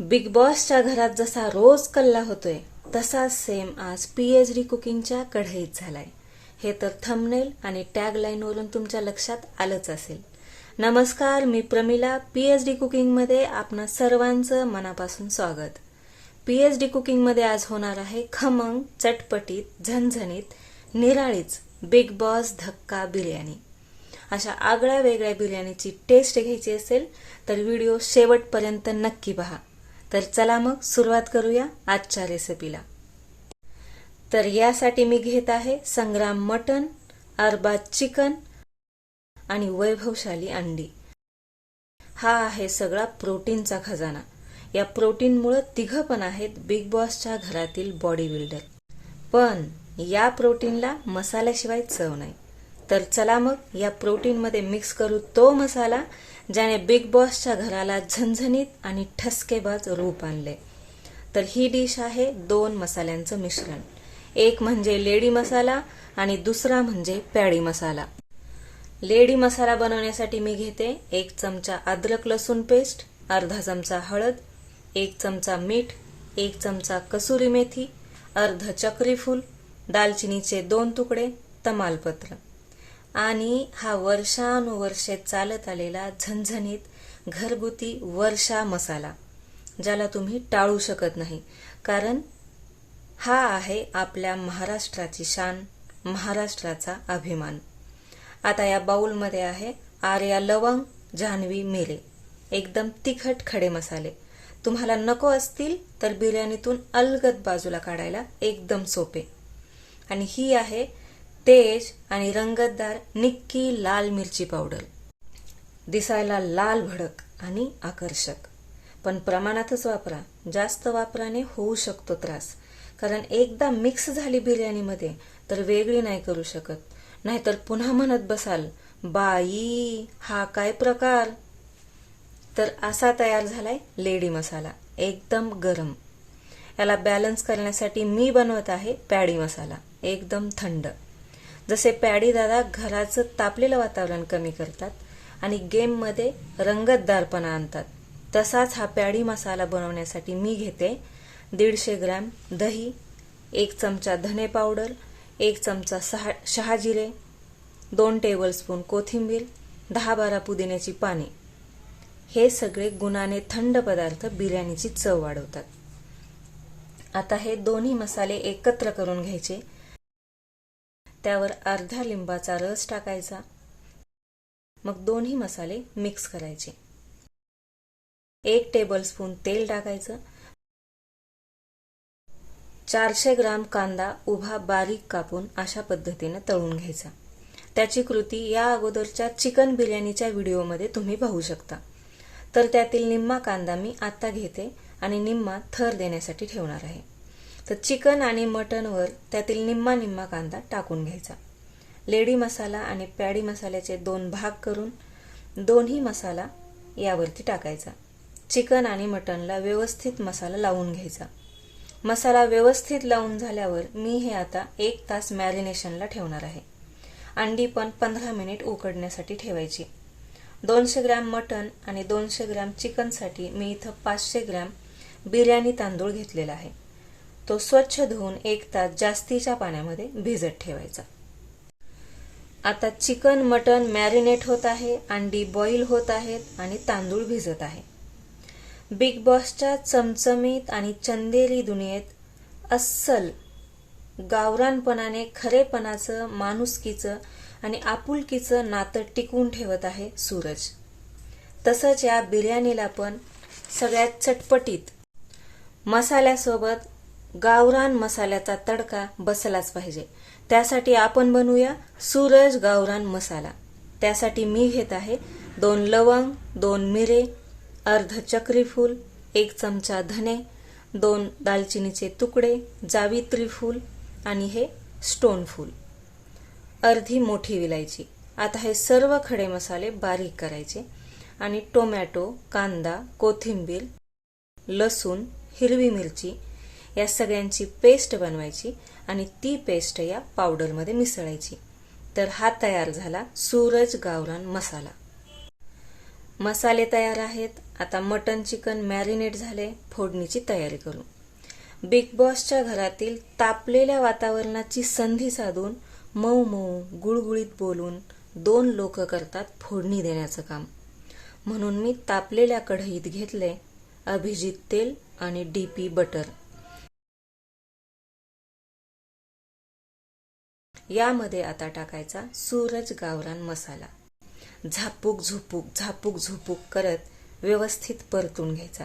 Big बॉसच्या घरात जसा रोज कल्ला होतोय तसा सेम आज पीएच डी कुकिंगच्या कढईत झालाय. हे तर थंबनेल आणि टॅग वरून तुमच्या लक्षात आलंच असेल. नमस्कार मी प्रमिला पीएच डी कुकिंगमध्ये आपणा सर्वांचं मनापासून स्वागत. पीएच डी कुकिंगमध्ये आज होणार आहे खमंग चटपटीत झणझणीत निराळीच बिग बॉस धक्का बिर्याणी. अशा आगळ्या वेगळ्या बिर्याणीची टेस्ट घ्यायची असेल तर व्हिडिओ शेवटपर्यंत नक्की पहा. तर चला मग सुरुवात करूया आजच्या रेसिपीला तर यासाठी मी घेत आहे संग्राम मटन अरबाज चिकन आणि वैभवशाली अंडी. हा आहे सगळा प्रोटीनचा खजाना. या प्रोटीनमुळे तिघं पण आहेत बिग बॉसच्या घरातील बॉडी बिल्डर पण या प्रोटीनला मसाल्याशिवाय चव नाही. तर चला मग या प्रोटीनमध्ये मिक्स करू तो मसाला ज्याने बिग बॉसच्या घराला झणझणीत आणि ठसकेबाज रूप आणले. तर ही डिश आहे दोन मसाल्यांचं मिश्रण. एक म्हणजे लेडी मसाला आणि दुसरा म्हणजे पॅडी मसाला. लेडी मसाला बनवण्यासाठी मी घेते एक चमचा अद्रक लसूण पेस्ट अर्धा चमचा हळद एक चमचा मीठ एक चमचा कसुरी मेथी अर्ध चक्री फूल दालचिनीचे दोन तुकडे तमालपत्र. आणि हा वर्षानुवर्षे चालत आलेला झणझणीत घरगुती वर्षा मसाला ज्याला तुम्ही टाळू शकत नाही. कारण हा आहे आपल्या महाराष्ट्राची शान महाराष्ट्राचा अभिमान. आता या बाऊलमध्ये आहे आर्या लवंग जान्हवी मिरे. एकदम तिखट खडे मसाले. तुम्हाला नको असतील तर बिर्याणीतून अलगद बाजूला काढायला एकदम सोपे. आणि ही आहे तेज आणि रंगतदार निक्की लाल मिरची पावडर. दिसायला लाल भडक आणि आकर्षक. पण प्रमाणातच वापरा. जास्त वापराने होऊ शकतो त्रास. कारण एकदा मिक्स झाली बिर्याणीमध्ये तर वेगळी नाही करू शकत. नाहीतर पुन्हा म्हणत बसाल बाई हा काय प्रकार? तर असा तयार झालाय लेडी मसाला. एकदम गरम. याला बॅलन्स करण्यासाठी मी बनवत आहे पॅडी मसाला. एकदम थंड. जसे पॅडी दादा घराचं तापलेलं वातावरण कमी करतात आणि गेममध्ये रंगतदारपणा आणतात. तसाच हा पॅडी मसाला बनवण्यासाठी मी घेते दीडशे ग्रॅम दही एक चमचा धने पावडर एक चमचा सहा शहाजिरे दोन टेबलस्पून कोथिंबीर दहा बारा पुदिन्याची पाने. हे सगळे गुणाने थंड पदार्थ बिर्याणीची चव वाढवतात. आता हे दोन्ही मसाले एकत्र करून घ्यायचे. त्यावर अर्धा लिंबाचा रस टाकायचा. मग दोन्ही मसाले मिक्स करायचे. एक टेबलस्पून तेल टाकायचं. चारशे ग्राम कांदा उभा बारीक कापून अशा पद्धतीने तळून घ्यायचा. त्याची कृती या अगोदरच्या चिकन बिर्याणीच्या व्हिडिओमध्ये तुम्ही पाहू शकता. तर त्यातील निम्मा कांदा मी आता घेते आणि निम्मा थर देण्यासाठी ठेवणार आहे. तर चिकन आणि मटनवर त्यातील निम्मा निम्मा कांदा टाकून घ्यायचा. लेडी मसाला आणि पॅडी मसाल्याचे दोन भाग करून दोन्ही मसाला यावरती टाकायचा. चिकन आणि मटनला व्यवस्थित मसाला लावून घ्यायचा. मसाला व्यवस्थित लावून झाल्यावर मी हे आता एक तास मॅरिनेशनला ठेवणार आहे. अंडी पण पंधरा मिनिट उकडण्यासाठी ठेवायची. दोनशे ग्रॅम मटन आणि दोनशे ग्रॅम चिकनसाठी मी इथं पाचशे ग्रॅम बिर्याणी तांदूळ घेतलेला आहे. तो स्वच्छ धुवून एक तास जास्तीच्या पाण्यामध्ये भिजत ठेवायचा. आता चिकन मटन मॅरिनेट होत आहे अंडी बॉईल होत आहेत आणि तांदूळ भिजत आहे. बिग बॉसच्या चमचमीत आणि चंदेरी दुनियेत अस्सल गावरानपणाने खरेपणाचं माणुसकीचं आणि आपुलकीचं नातं टिकवून ठेवत आहे सूरज. तसंच या बिर्याणीला पण सगळ्यात चटपटीत मसाल्यासोबत गावरान मसाल्याचा तडका बसलाच पाहिजे. त्यासाठी आपण बनवूया सूरज गावरान मसाला. त्यासाठी मी घेत आहे दोन लवंग दोन मिरे अर्ध चक्रीफूल एक चमचा धने दोन दालचिनीचे तुकडे जावित्री फूल आणि हे स्टोन फूल. अर्धी मोठी विलायची. आता हे सर्व खडे मसाले बारीक करायचे आणि टोमॅटो कांदा कोथिंबीर लसूण हिरवी मिरची या सगळ्यांची पेस्ट बनवायची आणि ती पेस्ट या पावडरमध्ये मिसळायची. तर हा तयार झाला सूरज गावरान मसाला. मसाले तयार आहेत. आता मटन चिकन मॅरिनेट झाले. फोडणीची तयारी करू. बिग बॉसच्या घरातील तापलेल्या वातावरणाची संधी साधून मऊ मऊ गुळगुळीत बोलून दोन लोक करतात फोडणी देण्याचं काम. म्हणून मी तापलेल्या कढईत घेतले अभिजित तेल आणि डीपी बटर. यामध्ये आता टाकायचा सूरज गावरान मसाला. झापूक झुपूक झापूक झुपूक करत व्यवस्थित परतून घ्यायचा.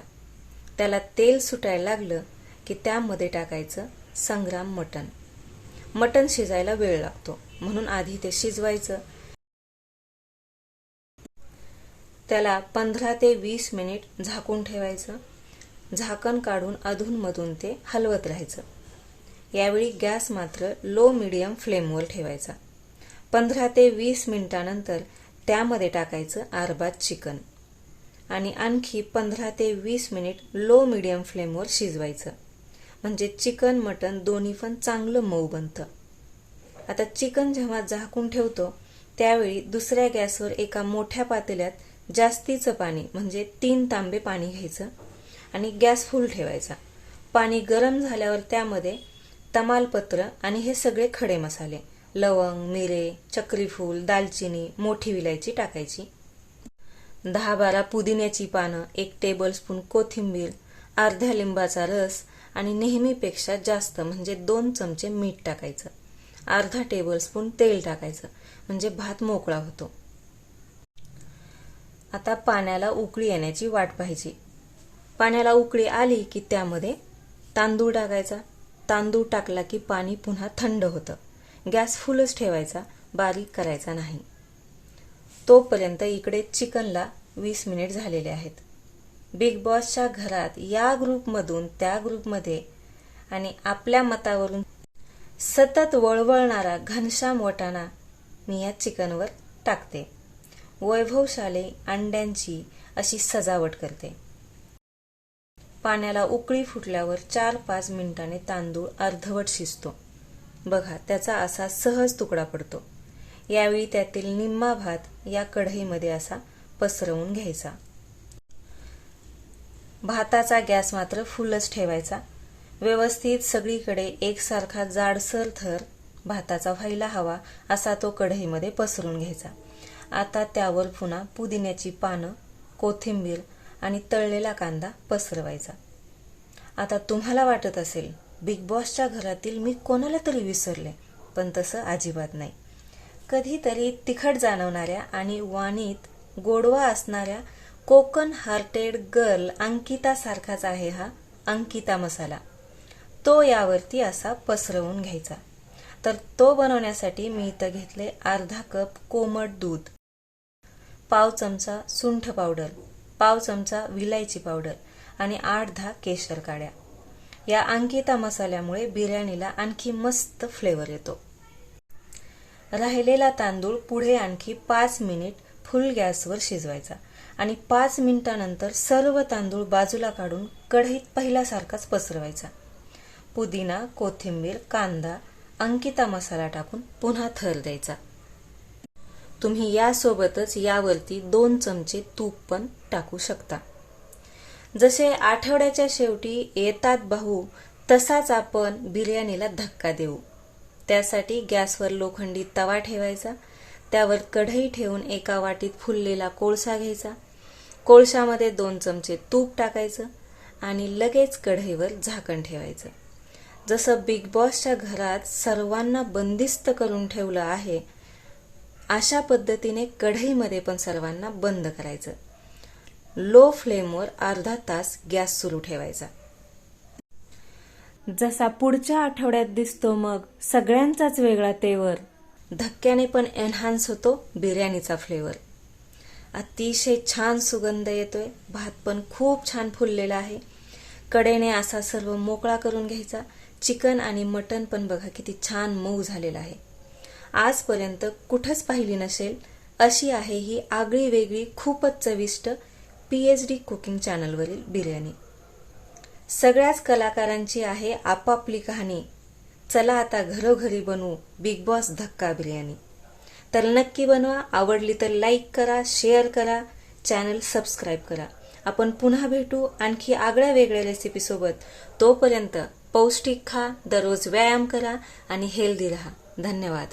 त्याला तेल सुटायला लागलं की त्यामध्ये टाकायचं संग्राम मटण. मटण शिजायला वेळ लागतो म्हणून आधी ते शिजवायचं. त्याला पंधरा ते वीस मिनिट झाकून ठेवायचं. झाकण काढून अधूनमधून ते हलवत राहायचं. यावेळी गॅस मात्र लो मिडियम फ्लेमवर ठेवायचा. पंधरा ते वीस मिनिटानंतर त्यामध्ये टाकायचं आरबात चिकन. आणि आणखी पंधरा ते वीस मिनिट लो मिडियम फ्लेमवर शिजवायचं. म्हणजे चिकन मटन दोन्ही पण चांगलं मऊ बनतं. आता चिकन जेव्हा झाकून ठेवतो त्यावेळी दुसऱ्या गॅसवर एका मोठ्या पातेल्यात जास्तीचं पाणी म्हणजे तीन तांबे पाणी घ्यायचं आणि गॅस फुल ठेवायचा. पाणी गरम झाल्यावर त्यामध्ये तमालपत्र आणि हे सगळे खडे मसाले. लवंग मिरे चक्रीफूल दालचिनी मोठी विलायची टाकायची. दहा बारा पुदिन्याची पानं एक टेबलस्पून कोथिंबीर अर्ध्या लिंबाचा रस आणि नेहमीपेक्षा जास्त म्हणजे दोन चमचे मीठ टाकायचं. अर्धा टेबलस्पून तेल टाकायचं म्हणजे भात मोकळा होतो. आता पाण्याला उकळी येण्याची वाट पाहिजे पाण्याला उकळी आली की त्यामध्ये तांदूळ टाकायचा. तांदूळ टाकला की पाणी पुन्हा थंड होतं. गॅस फुलच ठेवायचा बारीक करायचा नाही. तोपर्यंत इकडे चिकनला वीस मिनिट झालेले आहेत. बिग बॉसच्या घरात या ग्रुपमधून त्या ग्रुपमध्ये आणि आपल्या मतावरून सतत वळवळणारा घनश्याम वटाणा मी या चिकनवर टाकते. वैभवशाली अंड्यांची अशी सजावट करते. पाण्याला उकळी फुटल्यावर चार पाच मिनिटाने तांदूळ अर्धवट शिजतो. बघा त्याचा असा सहज तुकडा पडतो. यावेळी त्यातील निम्मा भात या कढईमध्ये असा पसरवून घ्यायचा. भाताचा गॅस मात्र फुलच ठेवायचा. व्यवस्थित सगळीकडे एकसारखा जाडसर थर भाताचा व्हायला हवा असा तो कढईमध्ये पसरून घ्यायचा. आता त्यावर पुन्हा पुदिन्याची पानं कोथिंबीर आणि तळलेला कांदा पसरवायचा. आता तुम्हाला वाटत असेल बिग बॉसच्या घरातील मी कोणाला तरी विसरले. पण तसं अजिबात नाही. कधीतरी तिखट जाणवणाऱ्या आणि वाणीत गोडवा असणाऱ्या कोकण हार्टेड गर्ल अंकिता सारखाच आहे हा अंकिता मसाला. तो यावरती असा पसरवून घ्यायचा. तर तो बनवण्यासाठी मी इथं घेतले अर्धा कप कोमट दूध पाव चमचा सुंठ पावडर पाव चमचा विलायची पावडर आणि आठ दहा केशर काड्या. या अंकिता मसाल्यामुळे बिर्याणीला आणखी मस्त फ्लेवर येतो. राहिलेला तांदूळ पुढे आणखी पाच मिनिट फुल गॅसवर शिजवायचा आणि पाच मिनिटानंतर सर्व तांदूळ बाजूला काढून कढईत पहिल्यासारखाच पसरवायचा. पुदिना कोथिंबीर कांदा अंकिता मसाला टाकून पुन्हा थर द्यायचा. तुम्ही यासोबतच यावरती दोन चमचे तूप पण टाकू शकता. जसे आठवड्याच्या शेवटी येतात भाऊ तसाच आपण बिर्याणीला धक्का देऊ. त्यासाठी गॅसवर लोखंडी तवा ठेवायचा त्यावर कढई ठेवून एका वाटीत फुललेला कोळसा घ्यायचा कोळशामध्ये दोन चमचे तूप टाकायचं आणि लगेच कढईवर झाकण ठेवायचं. जसं बिग बॉसच्या घरात सर्वांना बंदिस्त करून ठेवलं आहे अशा पद्धतीने कढईमध्ये पण सर्वांना बंद करायचं. लो फ्लेमवर अर्धा तास गॅस सुरू ठेवायचा. जसा पुढच्या आठवड्यात दिसतो मग सगळ्यांचाच वेगळा तेवर. धक्क्याने पण एनहान्स होतो बिर्याणीचा फ्लेवर अतिशय छान सुगंध येतोय भात पण खूप छान फुललेला आहे. कडेने असा सर्व मोकळा करून घ्यायचा. चिकन आणि मटन पण बघा किती छान मऊ झालेला आहे. आजपर्यंत कुठंच पाहिली नसेल अशी आहे ही आगळी वेगळी खूपच चविष्ट पी एच डी कुकिंग चॅनलवरील बिर्याणी. सगळ्याच कलाकारांची आहे आपापली कहाणी. चला आता घरोघरी बनवू बिग बॉस धक्का बिर्याणी. तर नक्की बनवा आवडली तर लाईक करा शेअर करा चॅनल सबस्क्राईब करा. आपण पुन्हा भेटू आणखी आगळ्या वेगळ्या रेसिपीसोबत तोपर्यंत पौष्टिक खा दररोज व्यायाम करा आणि हेल्दी राहा. धन्यवाद.